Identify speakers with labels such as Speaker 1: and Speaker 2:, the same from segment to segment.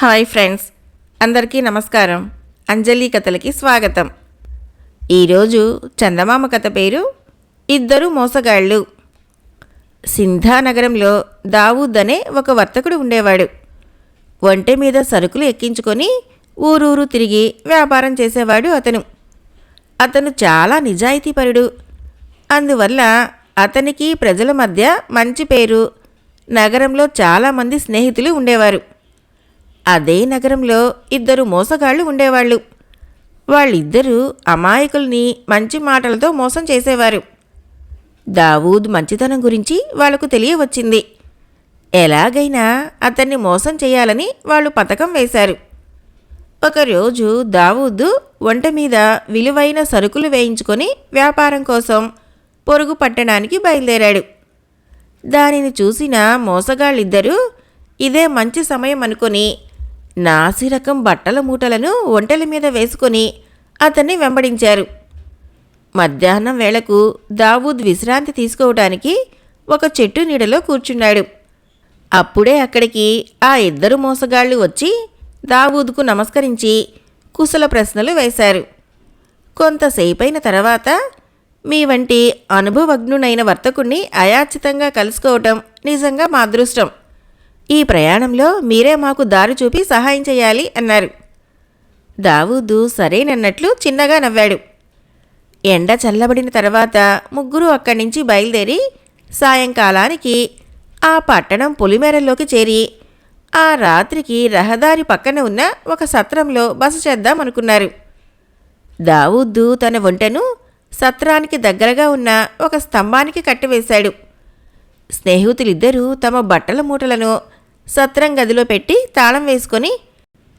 Speaker 1: Hi friends అందరికీ నమస్కారం. అంజలి కథలకి స్వాగతం. ఈరోజు చందమామ కథ పేరు ఇద్దరు మోసగాళ్ళు. సింధానగరంలో దావూద్ అనే ఒక వర్తకుడు ఉండేవాడు. ఒంటె మీద సరుకులు ఎక్కించుకొని ఊరూరు తిరిగి వ్యాపారం చేసేవాడు అతను. అతను చాలా నిజాయితీపరుడు. అందువల్ల అతనికి ప్రజల మధ్య మంచి పేరు నగరంలో చాలామంది స్నేహితులు ఉండేవారు. అదే నగరంలో ఇద్దరు మోసగాళ్ళు ఉండేవాళ్ళు. వాళ్ళిద్దరూ అమాయకుల్ని మంచి మాటలతో మోసం చేసేవారు. దావూద్ మంచితనం గురించి వాళ్ళకు తెలియవచ్చింది. ఎలాగైనా అతన్ని మోసం చేయాలని వాళ్ళు పథకం వేశారు. ఒకరోజు దావూద్ వంట మీద విలువైన సరుకులు వేయించుకొని వ్యాపారం కోసం పొరుగు పట్టణానికి బయలుదేరాడు. దానిని చూసిన మోసగాళ్ళిద్దరూ ఇదే మంచి సమయం అనుకొని నాసిరకం బట్టల మూటలను ఒంటెల మీద వేసుకొని అతన్ని వెంబడించారు. మధ్యాహ్నం వేళకు దావూద్ విశ్రాంతి తీసుకోవటానికి ఒక చెట్టు నీడలో కూర్చున్నాడు. అప్పుడే అక్కడికి ఆ ఇద్దరు మోసగాళ్ళు వచ్చి దావూద్కు నమస్కరించి కుశల ప్రశ్నలు వేశారు. కొంతసేపైన తర్వాత మీ వంటి అనుభవజ్ఞునైన వర్తకుణ్ణి అయాచితంగా కలుసుకోవటం నిజంగా మా అదృష్టం ఈ ప్రయాణంలో మీరే మాకు దారి చూపి సహాయం చేయాలి అన్నారు. దావూదు సరేనన్నట్లు చిన్నగా నవ్వాడు. ఎండ చల్లబడిన తర్వాత ముగ్గురు అక్కడి నుంచి బయలుదేరి సాయంకాలానికి ఆ పట్టణం పొలిమేరల్లోకి చేరి ఆ రాత్రికి రహదారి పక్కన ఉన్న ఒక సత్రంలో బస చేద్దామనుకున్నారు దావూద్దు తన ఒంటను సత్రానికి దగ్గరగా ఉన్న ఒక స్తంభానికి కట్టివేశాడు. స్నేహితులిద్దరూ తమ బట్టల మూటలను సత్రం గదిలో పెట్టి తాళం వేసుకొని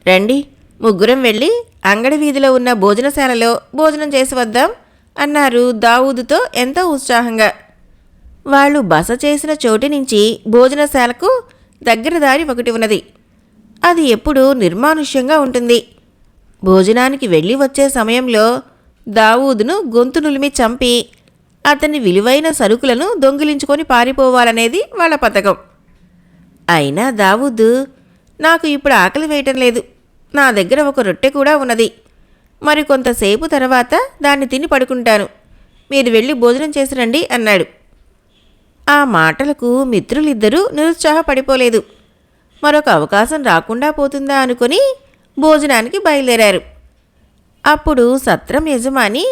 Speaker 1: రండి ముగ్గురం వెళ్ళి అంగడి వీధిలో ఉన్న భోజనశాలలో భోజనం చేసి వద్దాం అన్నారు దావూదుతో ఎంతో ఉత్సాహంగా. వాళ్ళు బస చేసిన చోటు నుంచి భోజనశాలకు దగ్గర దారి ఒకటి ఉన్నది. అది ఎప్పుడూ నిర్మానుష్యంగా ఉంటుంది. భోజనానికి వెళ్ళి వచ్చే సమయంలో దావూదును గొంతు నులిమి చంపి అతని విలువైన సరుకులను దొంగిలించుకొని పారిపోవాలనేది వాళ్ళ పథకం. అయినా దావుద్దు నాకు ఇప్పుడు ఆకలి వేయటం లేదు. నా దగ్గర ఒక రొట్టె కూడా ఉన్నది. మరి కొంతసేపు తర్వాత దాన్ని తిని పడుకుంటాను. మీరు వెళ్ళి భోజనం చేసి రండి అన్నాడు. ఆ మాటలకు మిత్రులిద్దరూ నిరుత్సాహపడిపోలేదు. మరొక అవకాశం రాకుండా పోతుందా అనుకుని భోజనానికి బయలుదేరారు. అప్పుడు సత్రం యజమాని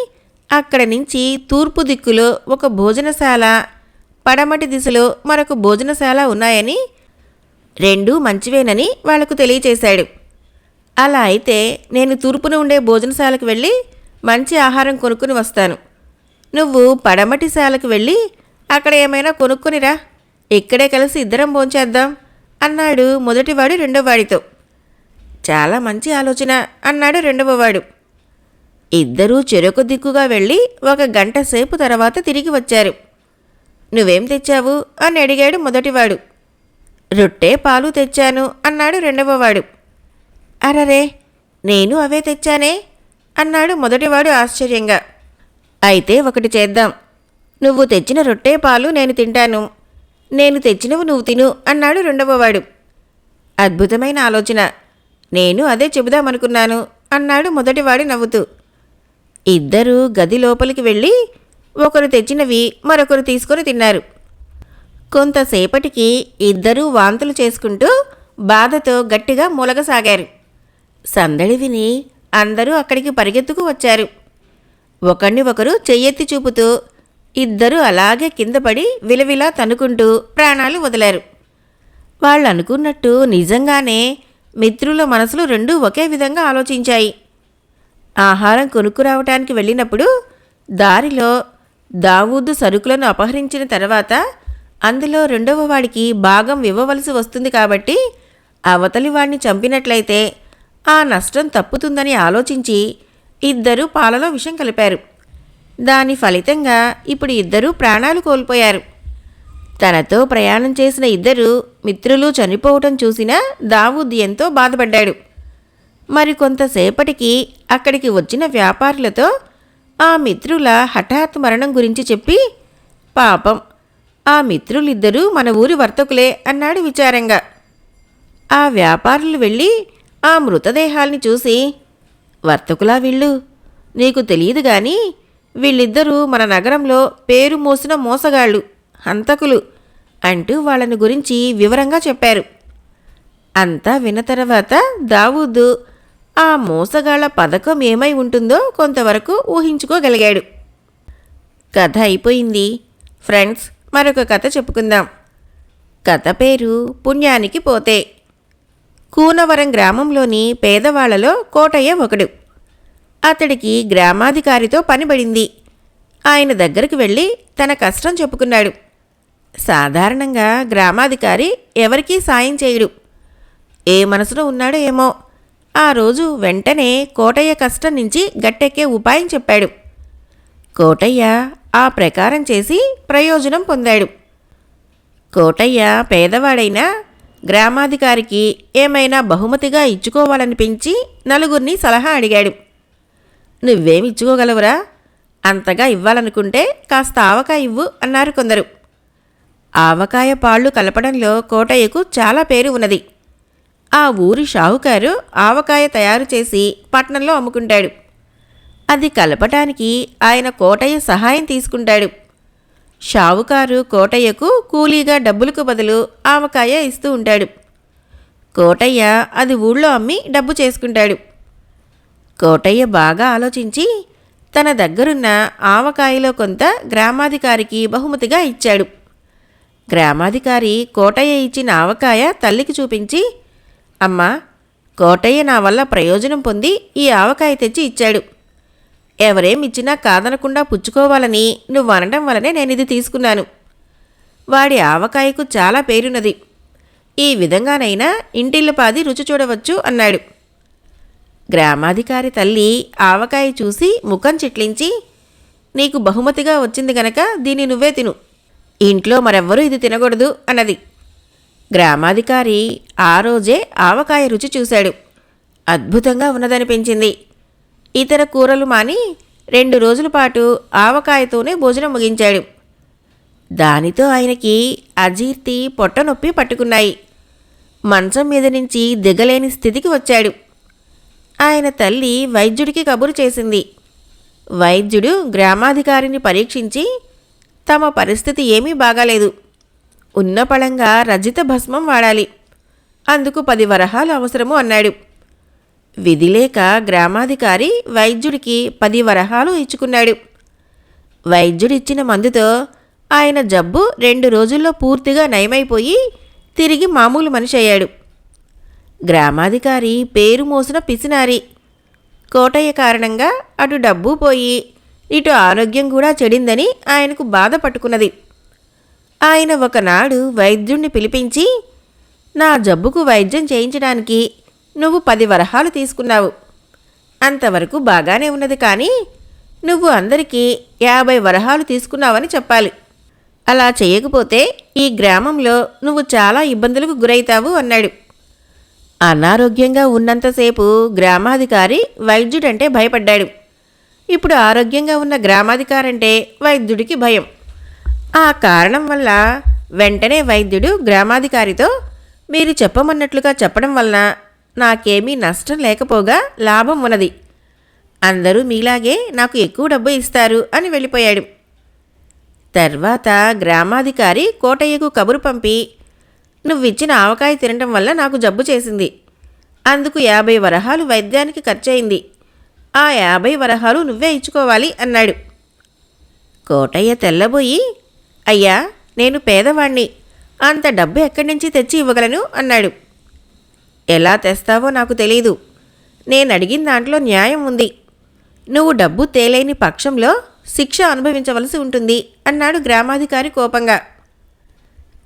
Speaker 1: అక్కడ నుంచి తూర్పు దిక్కులో ఒక భోజనశాల పడమటి దిశలో మరొక భోజనశాల ఉన్నాయని రెండూ మంచివేనని వాళ్ళకు తెలియచేశాడు. అలా అయితే నేను తూర్పున ఉండే భోజనశాలకు వెళ్ళి మంచి ఆహారం కొనుక్కుని వస్తాను. నువ్వు పడమటి శాలకు వెళ్ళి అక్కడ ఏమైనా కొనుక్కునిరా. ఇక్కడే కలిసి ఇద్దరం భోంచేద్దాం అన్నాడు మొదటివాడు రెండోవాడితో. చాలా మంచి ఆలోచన అన్నాడు రెండవవాడు. ఇద్దరూ చెరొక దిక్కుగా వెళ్ళి ఒక గంట సేపు తర్వాత తిరిగి వచ్చారు. నువ్వేం తెచ్చావు? అని అడిగాడు మొదటివాడు. రొట్టె పాలు తెచ్చాను అన్నాడు రెండవవాడు. అరరే నేను అవే తెచ్చానే? అన్నాడు మొదటివాడు ఆశ్చర్యంగా. అయితే ఒకటి చేద్దాం. నువ్వు తెచ్చిన రొట్టె పాలు నేను తింటాను. నేను తెచ్చినవి నువ్వు తిను అన్నాడు రెండవవాడు. అద్భుతమైన ఆలోచన. నేను అదే చెబుదామనుకున్నాను అన్నాడు మొదటివాడు నవ్వుతూ. ఇద్దరూ గది లోపలికి వెళ్ళి ఒకరు తెచ్చినవి మరొకరు తీసుకొని తిన్నారు. కొంతసేపటికి ఇద్దరూ వాంతులు చేసుకుంటూ బాధతో గట్టిగా మూలగసాగారు. సందడి విని అందరూ అక్కడికి పరిగెత్తుకు వచ్చారు. ఒకరిని ఒకరు చెయ్యెత్తి చూపుతూ ఇద్దరూ అలాగే కింద పడి విలవిలా తనుకుంటూ ప్రాణాలు వదిలారు. వాళ్ళు అనుకున్నట్టు నిజంగానే మిత్రుల మనసులు రెండూ ఒకే విధంగా ఆలోచించాయి. ఆహారం కొనుక్కురావటానికి వెళ్ళినప్పుడు దారిలో దావూదు సరుకులను అపహరించిన తర్వాత అందులో రెండవ వాడికి భాగం ఇవ్వవలసి వస్తుంది కాబట్టి అవతలి వాడిని చంపినట్లయితే ఆ నష్టం తప్పుతుందని ఆలోచించి ఇద్దరూ పాలలో విషం కలిపారు. దాని ఫలితంగా ఇప్పుడు ఇద్దరూ ప్రాణాలు కోల్పోయారు. తనతో ప్రయాణం చేసిన ఇద్దరు మిత్రులు చనిపోవటం చూసిన దావూద్ ఎంతో బాధపడ్డాడు. మరి కొంతసేపటికి అక్కడికి వచ్చిన వ్యాపారులతో ఆ మిత్రుల హఠాత్ మరణం గురించి చెప్పి పాపం ఆ మిత్రులిద్దరూ మన ఊరి వర్తకులే అన్నాడు విచారంగా. ఆ వ్యాపారులు వెళ్ళి ఆ మృతదేహాల్ని చూసి వర్తకులా వీళ్ళు? నీకు తెలియదు గాని వీళ్ళిద్దరూ మన నగరంలో పేరు మోసిన మోసగాళ్ళు హంతకులు అంటూ వాళ్ళని గురించి వివరంగా చెప్పారు. అంతా విన్న తర్వాత దావూదు ఆ మోసగాళ్ళ పథకం ఏమై ఉంటుందో కొంతవరకు ఊహించుకోగలిగాడు. కథ అయిపోయింది ఫ్రెండ్స్. మరొక కథ చెప్పుకుందాం. కథ పేరు పుణ్యానికి పోతే. కూనవరం గ్రామంలోని పేదవాళ్ళలో కోటయ్య ఒకడు. అతడికి గ్రామాధికారితో పనిబడింది ఆయన దగ్గరికి వెళ్ళి తన కష్టం చెప్పుకున్నాడు. సాధారణంగా గ్రామాధికారి ఎవరికీ సాయం చేయడు. ఏ మనసులో ఉన్నాడో ఏమో. ఆ రోజు వెంటనే కోటయ్య కష్టం నుంచి గట్టెక్కే ఉపాయం చెప్పాడు. కోటయ్య ఆ ప్రకారం చేసి ప్రయోజనం పొందాడు. కోటయ్య పేదవాడైనా గ్రామాధికారికి ఏమైనా బహుమతిగా ఇచ్చుకోవాలనిపించి నలుగురిని సలహా అడిగాడు. నువ్వేమి ఇచ్చుకోగలవురా? అంతగా ఇవ్వాలనుకుంటే కాస్త ఆవకాయ ఇవ్వు అన్నారు కొందరు. ఆవకాయ పాళ్ళు కలపడంలో కోటయ్యకు చాలా పేరు ఉన్నది. ఆ ఊరి షావుకారు ఆవకాయ తయారు చేసి పట్నంలో అమ్ముకుంటాడు. అది కలపటానికి ఆయన కోటయ్య సహాయం తీసుకుంటాడు. షావుకారు కోటయ్యకు కూలీగా డబ్బులకు బదులు ఆవకాయ ఇస్తూ ఉంటాడు. కోటయ్య అది ఊళ్ళో అమ్మి డబ్బు చేసుకుంటాడు. కోటయ్య బాగా ఆలోచించి తన దగ్గరున్న ఆవకాయలో కొంత గ్రామాధికారికి బహుమతిగా ఇచ్చాడు. గ్రామాధికారి కోటయ్య ఇచ్చిన ఆవకాయ తల్లికి చూపించి అమ్మా కోటయ్య నా వల్ల ప్రయోజనం పొంది ఈ ఆవకాయ తెచ్చి ఇచ్చాడు. ఎవరేమిచ్చినా కాదనకుండా పుచ్చుకోవాలని నువ్వు అనడం వలనే నేను ఇది తీసుకున్నాను. వాడి ఆవకాయకు చాలా పేరున్నది. ఈ విధంగానైనా ఇంటిల్లిపాది రుచి చూడవచ్చు అన్నాడు. గ్రామాధికారి తల్లి ఆవకాయ చూసి ముఖం చిట్లించి నీకు బహుమతిగా వచ్చింది గనక దీన్ని నువ్వే తిను. ఇంట్లో మరెవ్వరూ ఇది తినకూడదు అన్నది. గ్రామాధికారి ఆ రోజే ఆవకాయ రుచి చూశాడు. అద్భుతంగా ఉన్నదనిపించింది. ఇతర కూరలు మాని రెండు రోజుల పాటు ఆవకాయతోనే భోజనం ముగించాడు. దానితో ఆయనకి అజీర్తి పొట్టనొప్పి పట్టుకున్నాయి. మంచం మీద నుంచి దిగలేని స్థితికి వచ్చాడు. ఆయన తల్లి వైద్యుడికి కబురు చేసింది. వైద్యుడు గ్రామాధికారిని పరీక్షించి తమ పరిస్థితి ఏమీ బాగాలేదు. ఉన్న పళంగా రజిత భస్మం వాడాలి. అందుకు పది వరహాలు అవసరము అన్నాడు. విధిలేక గ్రామాధికారి వైద్యుడికి పది వరహాలు ఇచ్చుకున్నాడు. వైద్యుడిచ్చిన మందుతో ఆయన జబ్బు రెండు రోజుల్లో పూర్తిగా నయమైపోయి తిరిగి మామూలు మనిషి అయ్యాడు. గ్రామాధికారి పేరు మోసిన పిసినారి. కోటయ్య కారణంగా అటు డబ్బు పోయి ఇటు ఆరోగ్యం కూడా చెడిందని ఆయనకు బాధ పట్టుకున్నది. ఆయన ఒకనాడు వైద్యుణ్ణి పిలిపించి నా జబ్బుకు వైద్యం చేయించడానికి నువ్వు పది వరహాలు తీసుకున్నావు. అంతవరకు బాగానే ఉన్నది కానీ నువ్వు అందరికీ యాభై వరహాలు తీసుకున్నావని చెప్పాలి. అలా చేయకపోతే ఈ గ్రామంలో నువ్వు చాలా ఇబ్బందులకు గురవుతావు అన్నాడు. అనారోగ్యంగా ఉన్నంతసేపు గ్రామాధికారి వైద్యుడంటే భయపడ్డాడు. ఇప్పుడు ఆరోగ్యంగా ఉన్న గ్రామాధికారంటే వైద్యుడికి భయం. ఆ కారణం వల్ల వెంటనే వైద్యుడు గ్రామాధికారితో మీరు చెప్పమన్నట్లుగా చెప్పడం వలన నాకేమీ నష్టం లేకపోగా లాభం ఉన్నది. అందరూ మీలాగే నాకు ఎక్కువ డబ్బు ఇస్తారు అని వెళ్ళిపోయాడు. తర్వాత గ్రామాధికారి కోటయ్యకు కబురు పంపి నువ్విచ్చిన ఆవకాయ తినటం వల్ల నాకు జబ్బు చేసింది. అందుకు యాభై వరహాలు వైద్యానికి ఖర్చయింది. ఆ యాభై వరహాలు నువ్వే ఇచ్చుకోవాలి అన్నాడు. కోటయ్య తెల్లబోయి అయ్యా నేను పేదవాణ్ణి. అంత డబ్బు ఎక్కడి నుంచి తెచ్చి ఇవ్వగలను? అన్నాడు. ఎలా తెస్తావో నాకు తెలీదు. నేను అడిగిన దాంట్లో న్యాయం ఉంది. నువ్వు డబ్బు తేలేని పక్షంలో శిక్ష అనుభవించవలసి ఉంటుంది అన్నాడు గ్రామాధికారి కోపంగా.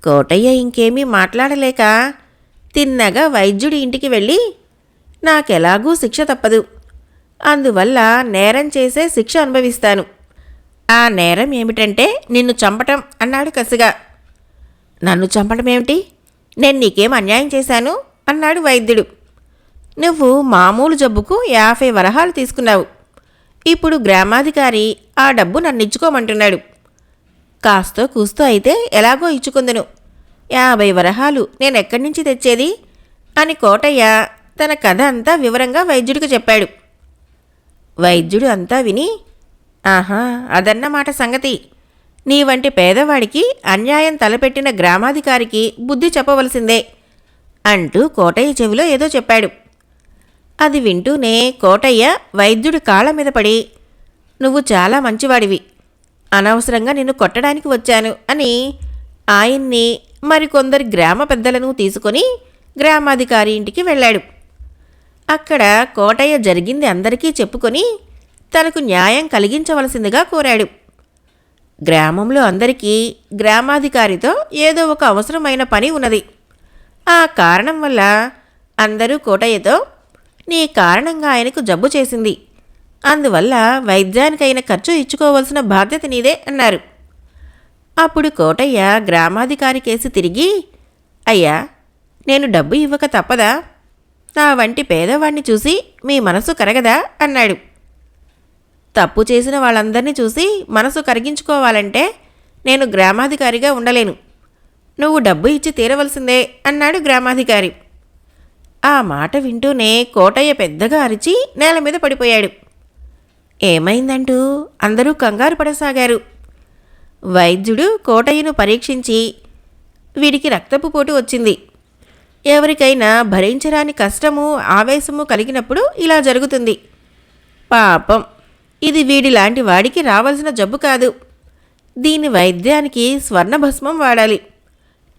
Speaker 1: కోటయ్య ఇంకేమీ మాట్లాడలేక తిన్నగా వైద్యుడి ఇంటికి వెళ్ళి నాకెలాగూ శిక్ష తప్పదు. అందువల్ల నేరం చేసే శిక్ష అనుభవిస్తాను. ఆ నేరం ఏమిటంటే నిన్ను చంపటం అన్నాడు కసిగా. నన్ను చంపడం ఏమిటి నేను నీకేం అన్యాయం చేశాను? అన్నాడు వైద్యుడు. నువ్వు మామూలు జబ్బుకు యాభై వరహాలు తీసుకున్నావు. ఇప్పుడు గ్రామాధికారి ఆ డబ్బు నన్ను ఇచ్చుకోమంటున్నాడు కాస్తో కూస్తో అయితే ఎలాగో ఇచ్చుకుందును. యాభై వరహాలు నేను ఎక్కడి నుంచి తెచ్చేది? అని కోటయ్య తన కథ అంతా వివరంగా వైద్యుడికి చెప్పాడు. వైద్యుడు అంతా విని ఆహా అదన్నమాట సంగతి. నీ వంటి పేదవాడికి అన్యాయం తలపెట్టిన గ్రామాధికారికి బుద్ధి చెప్పవలసిందే. అంటూ కోటయ్య చెవిలో ఏదో చెప్పాడు. అది వింటూనే కోటయ్య వైద్యుడి కాళ్ళ మీద పడి నువ్వు చాలా మంచివాడివి. అనవసరంగా నిన్ను కొట్టడానికి వచ్చాను అని ఆయన్ని మరికొందరు గ్రామ పెద్దలను తీసుకొని గ్రామాధికారి ఇంటికి వెళ్ళాడు. అక్కడ కోటయ్య జరిగింది అందరికీ చెప్పుకొని తనకు న్యాయం కలిగించవలసిందిగా కోరాడు. గ్రామంలో అందరికీ గ్రామాధికారితో ఏదో ఒక అవసరమైన పని ఉన్నది. ఆ కారణం వల్ల అందరూ కోటయ్యతో నీ కారణంగా ఆయనకు జబ్బు చేసింది. అందువల్ల వైద్యానికైన ఖర్చు ఇచ్చుకోవలసిన బాధ్యత నీదే అన్నారు. అప్పుడు కోటయ్య గ్రామాధికారి కేసు తిరిగి అయ్యా నేను డబ్బు ఇవ్వక తప్పదా? నా వంటి పేదవాణ్ణి చూసి మీ మనసు కరగదా? అన్నాడు. తప్పు చేసిన వాళ్ళందరినీ చూసి మనసు కరిగించుకోవాలంటే నేను గ్రామాధికారిగా ఉండలేను. నువ్వు డబ్బు ఇచ్చి తీరవలసిందే అన్నాడు గ్రామాధికారి. ఆ మాట వింటూనే కోటయ్య పెద్దగా అరిచి నేల మీద పడిపోయాడు. ఏమైందంటూ అందరూ కంగారు పడసాగారు. వైద్యుడు కోటయ్యను పరీక్షించి వీడికి రక్తపు పోటు వచ్చింది. ఎవరికైనా భరించరాని కష్టము ఆవేశము కలిగినప్పుడు ఇలా జరుగుతుంది. పాపం ఇది వీడిలాంటి వాడికి రావాల్సిన జబ్బు కాదు. దీని వైద్యానికి స్వర్ణభస్మం వాడాలి.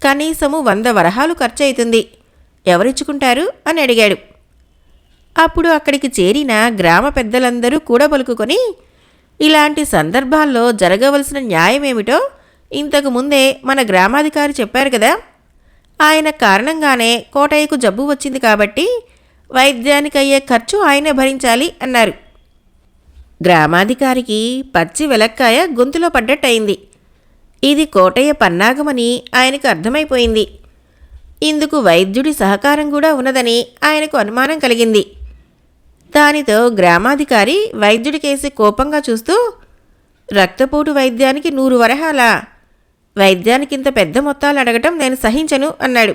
Speaker 1: కనీసము వంద వరహాలు ఖర్చయితుంది. ఎవరిచ్చుకుంటారు? అని అడిగాడు. అప్పుడు అక్కడికి చేరిన గ్రామ పెద్దలందరూ కూడా పలుకుకొని ఇలాంటి సందర్భాల్లో జరగవలసిన న్యాయమేమిటో ఇంతకు ముందే మన గ్రామాధికారి చెప్పారు కదా. ఆయన కారణంగానే కోటయ్యకు జబ్బు వచ్చింది కాబట్టి వైద్యానికి అయ్యే ఖర్చు ఆయనే భరించాలి అన్నారు. గ్రామాధికారికి పచ్చి వెలక్కాయ గొంతులో పడ్డట్టయింది. ఇది కోటయ్య పన్నాగమని ఆయనకు అర్థమైపోయింది. ఇందుకు వైద్యుడి సహకారం కూడా ఉన్నదని ఆయనకు అనుమానం కలిగింది. దానితో గ్రామాధికారి వైద్యుడి కేసి కోపంగా చూస్తూ రక్తపోటు వైద్యానికి నూరు వరహాలా వైద్యానికి ఇంత పెద్ద మొత్తాలు అడగటం నేను సహించను అన్నాడు.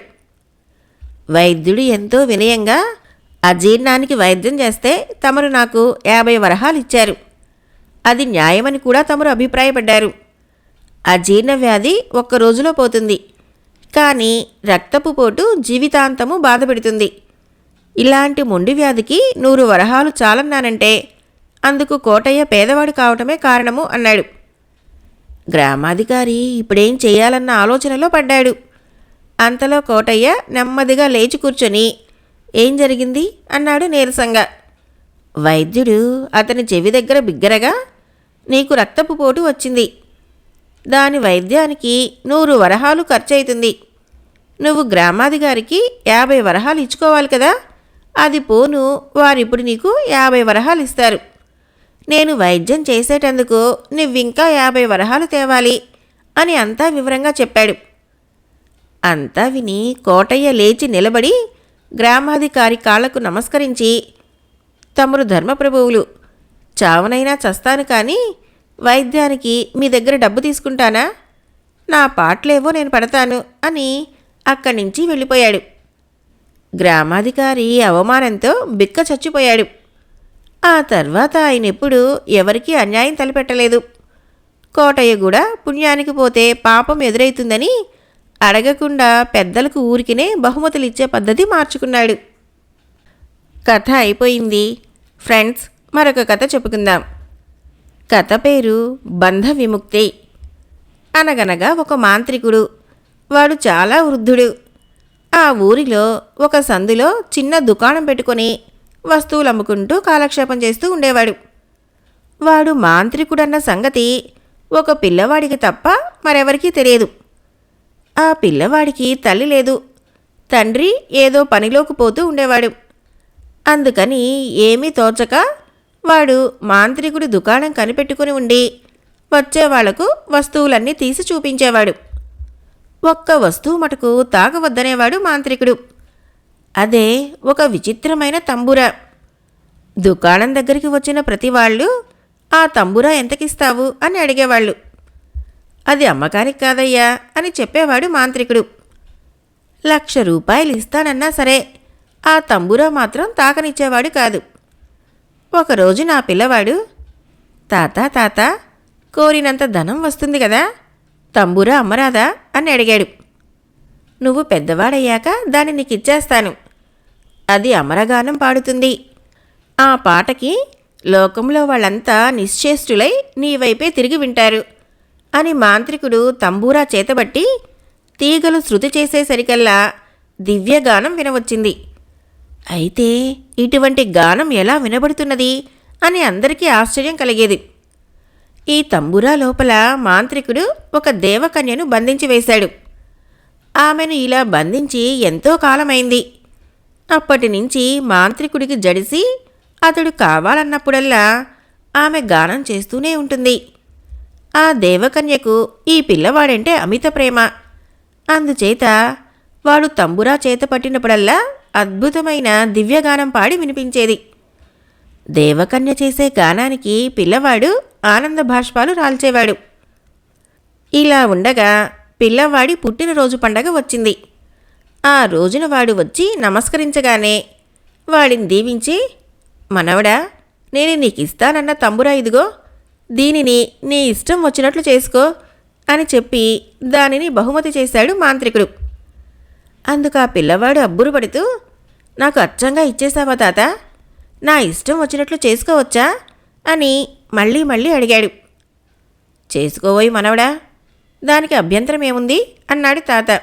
Speaker 1: వైద్యుడు ఎంతో వినయంగా అజీర్ణానికి వైద్యం చేస్తే తమరు నాకు యాభై వరహాలు ఇచ్చారు. అది న్యాయమని కూడా తమరు అభిప్రాయపడ్డారు. అజీర్ణ వ్యాధి ఒక్క రోజులో పోతుంది. కానీ రక్తపు పోటు జీవితాంతము బాధపెడుతుంది. ఇలాంటి మొండి వ్యాధికి నూరు వరహాలు చాలన్నానంటే అందుకు కోటయ్య పేదవాడు కావటమే కారణము అన్నాడు. గ్రామాధికారి ఇప్పుడేం చేయాలన్న ఆలోచనలో పడ్డాడు. అంతలో కోటయ్య నెమ్మదిగా లేచి కూర్చొని ఏం జరిగింది? అన్నాడు నీరసంగా. వైద్యుడు అతని చెవి దగ్గర బిగ్గరగా నీకు రక్తపు పోటు వచ్చింది. దాని వైద్యానికి నూరు వరహాలు ఖర్చవుతుంది నువ్వు గ్రామాధికారికి యాభై వరహాలు ఇచ్చుకోవాలి కదా? అది పోను వారిప్పుడు నీకు యాభై వరహాలు ఇస్తారు. నేను వైద్యం చేసేటందుకు నువ్వింకా యాభై వరహాలు తేవాలి అని అంతా వివరంగా చెప్పాడు. అంతా విని కోటయ్య లేచి నిలబడి గ్రామాధికారి కాళ్ళకు నమస్కరించి తమరు ధర్మప్రభువులు చావనైనా చస్తాను కానీ వైద్యానికి మీ దగ్గర డబ్బు తీసుకుంటానా? నా పాటలేవో నేను పడతాను అని అక్కడి నుంచి వెళ్ళిపోయాడు. గ్రామాధికారి అవమానంతో బిక్క చచ్చిపోయాడు. ఆ తర్వాత ఆయన ఎప్పుడూ ఎవరికీ అన్యాయం తలపెట్టలేదు. కోటయ్య కూడా పుణ్యానికి పోతే పాపం ఎదురైతుందని అడగకుండా పెద్దలకు ఊరికినే బహుమతులు ఇచ్చే పద్ధతి మార్చుకున్నాడు. కథ అయిపోయింది. ఫ్రెండ్స్ మరొక కథ చెప్పుకుందాం. కథ పేరు బంధ విముక్తి. అనగనగా ఒక మాంత్రికుడు. వాడు చాలా వృద్ధుడు. ఆ ఊరిలో ఒక సందులో చిన్న దుకాణం పెట్టుకొని వస్తువులు అమ్ముకుంటూ కాలక్షేపం చేస్తూ ఉండేవాడు. వాడు మాంత్రికుడన్న సంగతి ఒక పిల్లవాడికి తప్ప మరెవరికీ తెలియదు. ఆ పిల్లవాడికి తల్లి లేదు. తండ్రి ఏదో పనిలోకి పోతూ ఉండేవాడు. అందుకని ఏమీ తోచక వాడు మాంత్రికుడి దుకాణం కనిపెట్టుకుని ఉండి వచ్చేవాళ్ళకు వస్తువులన్నీ తీసి చూపించేవాడు. ఒక్క వస్తువు మటుకు తాగవద్దనేవాడు మాంత్రికుడు. అదే ఒక విచిత్రమైన తంబుర. దుకాణం దగ్గరికి వచ్చిన ప్రతి వాళ్ళు ఆ తంబురా ఎంతకిస్తావు? అని అడిగేవాళ్ళు. అది అమ్మకానికి కాదయ్యా అని చెప్పేవాడు మాంత్రికుడు. లక్ష రూపాయలు ఇస్తానన్నా సరే ఆ తంబురా మాత్రం తాకనిచ్చేవాడు కాదు. ఒకరోజు నా పిల్లవాడు తాత తాత కోరినంత ధనం వస్తుంది కదా తంబూరా అమ్మరాదా? అని అడిగాడు. నువ్వు పెద్దవాడయ్యాక దాన్ని నీకు ఇచ్చేస్తాను అది అమరగానం పాడుతుంది. ఆ పాటకి లోకంలో వాళ్ళంతా నిశ్చేష్టులై నీ వైపే తిరిగి వింటారు అని మాంత్రికుడు తంబూరా చేతబట్టి తీగలు శృతి చేసేసరికల్లా దివ్యగానం వినవచ్చింది. అయితే ఇటువంటి గానం ఎలా వినబడుతున్నది అని అందరికీ ఆశ్చర్యం కలిగేది. ఈ తంబురా లోపల మాంత్రికుడు ఒక దేవకన్యను బంధించి వేశాడు. ఆమెను ఇలా బంధించి ఎంతో కాలమైంది. అప్పటి నుంచి మాంత్రికుడికి జడిసి అతడు కావాలన్నప్పుడల్లా ఆమె గానం చేస్తూనే ఉంటుంది. ఆ దేవకన్యకు ఈ పిల్లవాడంటే అమిత ప్రేమ. అందుచేత వాడు తంబురా చేత పట్టినప్పుడల్లా అద్భుతమైన దివ్యగానం పాడి వినిపించేది. దేవకన్య చేసే గానానికి పిల్లవాడు ఆనంద భాష్పాలు రాల్చేవాడు. ఇలా ఉండగా పిల్లవాడి పుట్టినరోజు పండగ వచ్చింది. ఆ రోజున వాడు వచ్చి నమస్కరించగానే వాడిని దీవించి మనవడా నేను నీకు ఇస్తానన్న తంబురా ఇదిగో దీనిని నీ ఇష్టం వచ్చినట్లు చేసుకో అని చెప్పి దానిని బహుమతి చేశాడు మాంత్రికుడు. అందుకు ఆ పిల్లవాడు అబ్బురుపడుతూ నాకు అచ్చంగా ఇచ్చేశావా తాత? నా ఇష్టం వచ్చినట్లు చేసుకోవచ్చా? అని మళ్ళీ మళ్ళీ అడిగాడు. చేసుకోబోయి మనవడా? దానికి అభ్యంతరం ఏముంది? అన్నాడు తాత.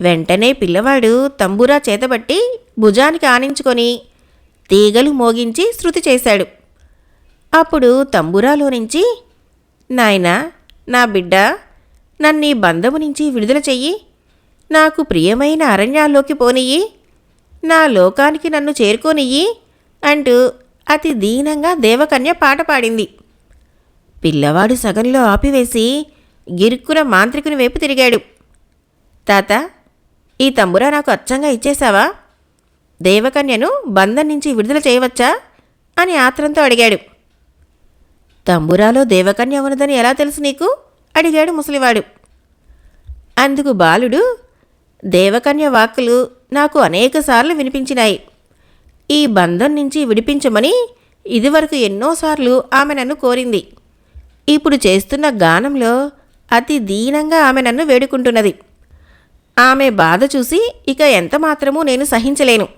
Speaker 1: వెంటనే పిల్లవాడు తంబూరా చేతబట్టి భుజానికి ఆనించుకొని తీగలు మోగించి శృతి చేశాడు. అప్పుడు తంబురాలో నుంచి నాయనా నా బిడ్డ నన్ను బంధము నుంచి విడుదల చెయ్యి. నాకు ప్రియమైన అరణ్యాల్లోకి పోనియ్యి. నా లోకానికి నన్ను చేరుకోనియ్యి అంటూ అతి దీనంగా దేవకన్య పాట పాడింది. పిల్లవాడు సగంలో ఆపివేసి గిరుక్కున మాంత్రికుని వైపు తిరిగాడు. తాత ఈ తంబురా నాకు అచ్చంగా ఇచ్చేశావా? దేవకన్యను బంధం నుంచి విడుదల చేయవచ్చా? అని ఆత్రంతో అడిగాడు. తంబురాలో దేవకన్య ఉన్నదని ఎలా తెలుసు నీకు? అడిగాడు ముసలివాడు. అందుకు బాలుడు దేవకన్య వాక్కులు నాకు అనేకసార్లు వినిపించినాయి. ఈ బంధం నుంచి విడిపించమని ఇదివరకు ఎన్నోసార్లు ఆమె నన్ను కోరింది. ఇప్పుడు చేస్తున్న గానంలో అతి దీనంగా ఆమె నన్ను వేడుకుంటున్నది. ఆమె బాధ చూసి ఇక ఎంత మాత్రమూ నేను సహించలేను.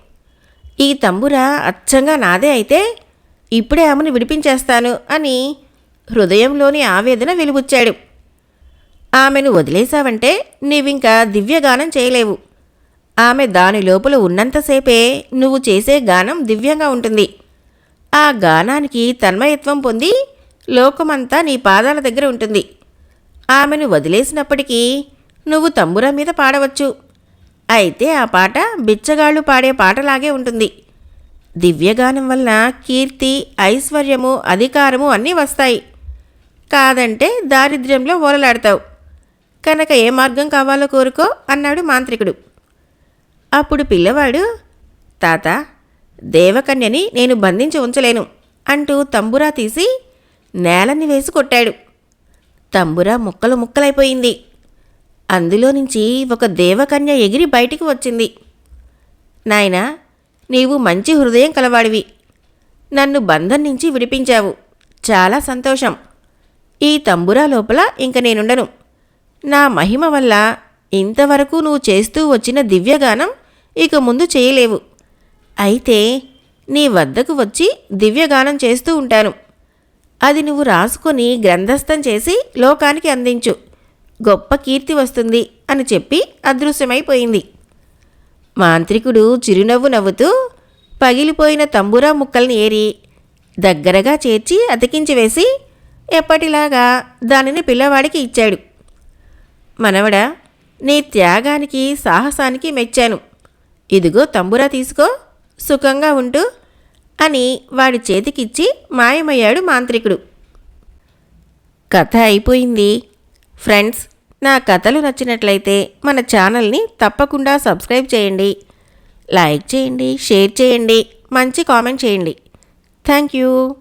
Speaker 1: ఈ తంబుర అచ్చంగా నాదే అయితే ఇప్పుడే ఆమెను విడిపించేస్తాను అని హృదయంలోని ఆవేదన వెలుబుచ్చాడు. ఆమెను వదిలేశావంటే నీవింకా దివ్యగానం చేయలేవు. ఆమె దాని లోపల ఉన్నంతసేపే నువ్వు చేసే గానం దివ్యంగా ఉంటుంది. ఆ గానానికి తన్మయత్వం పొంది లోకమంతా నీ పాదాల దగ్గర ఉంటుంది. ఆమెను వదిలేసినప్పటికీ నువ్వు తంబుర మీద పాడవచ్చు. అయితే ఆ పాట బిచ్చగాళ్ళు పాడే పాటలాగే ఉంటుంది. దివ్యగానం వలన కీర్తి ఐశ్వర్యము అధికారము అన్నీ వస్తాయి. కాదంటే దారిద్ర్యంలో ఓలలాడతావు. కనుక ఏ మార్గం కావాలో కోరుకో అన్నాడు మాంత్రికుడు. అప్పుడు పిల్లవాడు తాత దేవకన్యని నేను బంధించి ఉంచలేను అంటూ తంబురా తీసి నేలని వేసి కొట్టాడు. తంబురా ముక్కలు ముక్కలైపోయింది. అందులో నుంచి ఒక దేవకన్య ఎగిరి బయటికి వచ్చింది. నాయనా నీవు మంచి హృదయం కలవాడివి. నన్ను బంధం నుంచి విడిపించావు. చాలా సంతోషం. ఈ తంబురా లోపల ఇంక నేనుండను. నా మహిమ వల్ల ఇంతవరకు నువ్వు చేస్తూ వచ్చిన దివ్యగానం ఇక ముందు చేయలేవు. అయితే నీ వద్దకు వచ్చి దివ్యగానం చేస్తూ ఉంటాను. అది నువ్వు రాసుకొని గ్రంథస్థం చేసి లోకానికి అందించు. గొప్ప కీర్తి వస్తుంది అని చెప్పి అదృశ్యమైపోయింది. మాంత్రికుడు చిరునవ్వు నవ్వుతూ పగిలిపోయిన తంబురా ముక్కల్ని ఏరి దగ్గరగా చేర్చి అతికించి వేసి ఎప్పటిలాగా దానిని పిల్లవాడికి ఇచ్చాడు. మనవడా నీ త్యాగానికి సాహసానికి మెచ్చాను. ఇదిగో తంబురా తీసుకో సుఖంగా ఉండు అని వాడి చేతికిచ్చి మాయమయ్యాడు మాంత్రికుడు. కథ అయిపోయింది. ఫ్రెండ్స్ నా కథలు నచ్చినట్లయితే మన ఛానల్ని తప్పకుండా సబ్స్క్రైబ్ చేయండి. లైక్ చేయండి షేర్ చేయండి మంచి కామెంట్ చేయండి. Thank you.